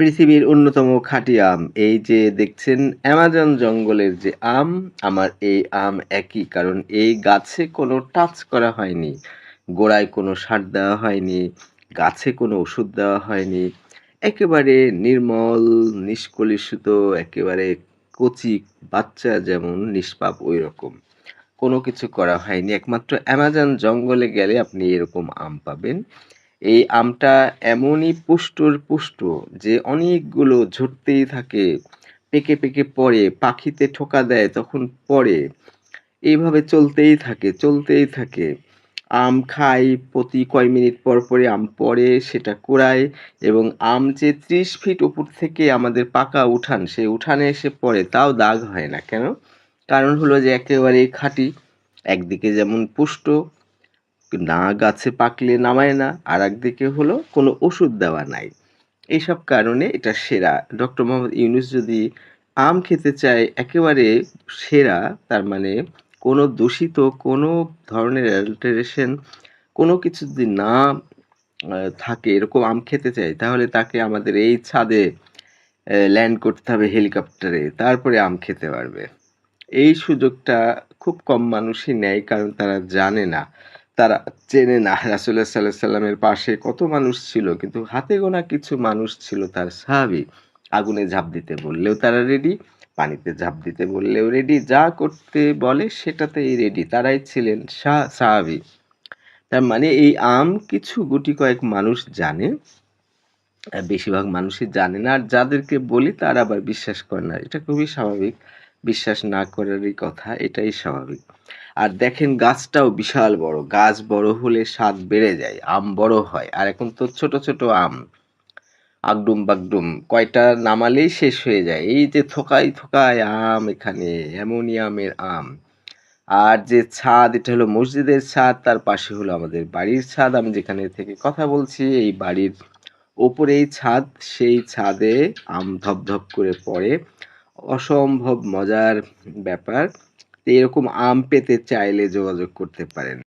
পৃথিবীর অন্যতম খাঁটি আম। এই যে দেখছেন অ্যামাজন জঙ্গলের যে আম, আমার এই আম একই। কারণ এই গাছে কোনো টাচ করা হয়নি। গোড়ায় কোনো সার দেওয়া হয়নি, গাছে কোনো ওষুধ দেওয়া হয়নি। একেবারে নির্মল, নিষ্কলুষিত, একেবারে কচি বাচ্চা যেমন নিষ্পাপ ঐরকম। কোনো কিছু করা হয়নি। একমাত্র অ্যামাজন জঙ্গলে গেলে আপনি এরকম আম পাবেন। এই আমটা এমনই পুষ্টর পুষ্ট যে অনেকগুলো ঝরতেই থাকে, পেকে, পেকে পড়ে, পাখিতে ঠোকা দেয় তখন পড়ে। এইভাবে চলতেই থাকে, চলতেই থাকে। আম খাই, প্রতি কয় মিনিট পর পরে আম পড়ে, সেটা কুড়ায় এবং আম যে ৩০ ফিট উপর থেকে আমাদের পাকা উঠান, সেই উঠানে এসে পড়ে তাও দাগ হয় না। কেন? কারণ হলো যে একেবারেই খাঁটি। একদিকে যেমন পুষ্ট, না গাছে পাকলে নামায় না, আর একদিকে হলো কোনো ওষুধ দেওয়া নাই। এইসব কারণে এটা সেরা। ডক্টর মোহাম্মদ ইউনুস যদি আম খেতে চায় একেবারে সেরা, তার মানে কোনো দূষিত কোনো ধরনের অ্যাডাল্টারেশন কোনো কিছু যদি না থাকে এরকম আম খেতে চায়, তাহলে তাকে আমাদের এই ছাদে ল্যান্ড করতে হবে হেলিকপ্টারে। তারপরে আম খেতে পারবে। এই সুযোগটা খুব কম মানুষই নেয় কারণ তারা জানে না। তারা চেনে না রাসূলুল্লাহ সাল্লাল্লাহু আলাইহি সাল্লামের পাশে কত মানুষ ছিল কিন্তু হাতে গোনা কিছু মানুষ ছিল তার সাহাবী। আগুনে ঝাঁপ দিতে বললেও তারা রেডি, পানিতে ঝাঁপ দিতে বললেও রেডি, যা করতে বলে সেটাতেই রেডি। তারাই ছিলেন সা সাহাবী। তার মানে এই আম কিছু গুটি কয়েক মানুষ জানে। বেশিরভাগ মানুষই জানে না। আর যাদেরকে বলি তারা আবার বিশ্বাস করে না। এটা খুবই স্বাভাবিক। বিশ্বাস না করারই কথা, এটাই স্বাভাবিক। আর দেখেন গাছটাও বিশাল বড়। গাছ বড় হলে স্বাদ বেড়ে যায়, আম বড় হয়। আর এখন তো ছোট, ছোট আম। আগডুম বাগডুম কয়টা নামালেই শেষ হয়ে যায়। এই যে থোকাই থোকায় আম এখানে, আমের আম। আর যে ছাদ এটা হলো মসজিদের ছাদ, তার পাশে হলো আমাদের বাড়ির ছাদ। আমি যেখানে থেকে কথা বলছি এই বাড়ির ওপরেই ছাদ, সেই ছাদে আম ধপধপ করে পড়ে। অসম্ভব মজার ব্যাপার। এরকম আম পেতে চাইলে যোগাযোগ করতে পারেন।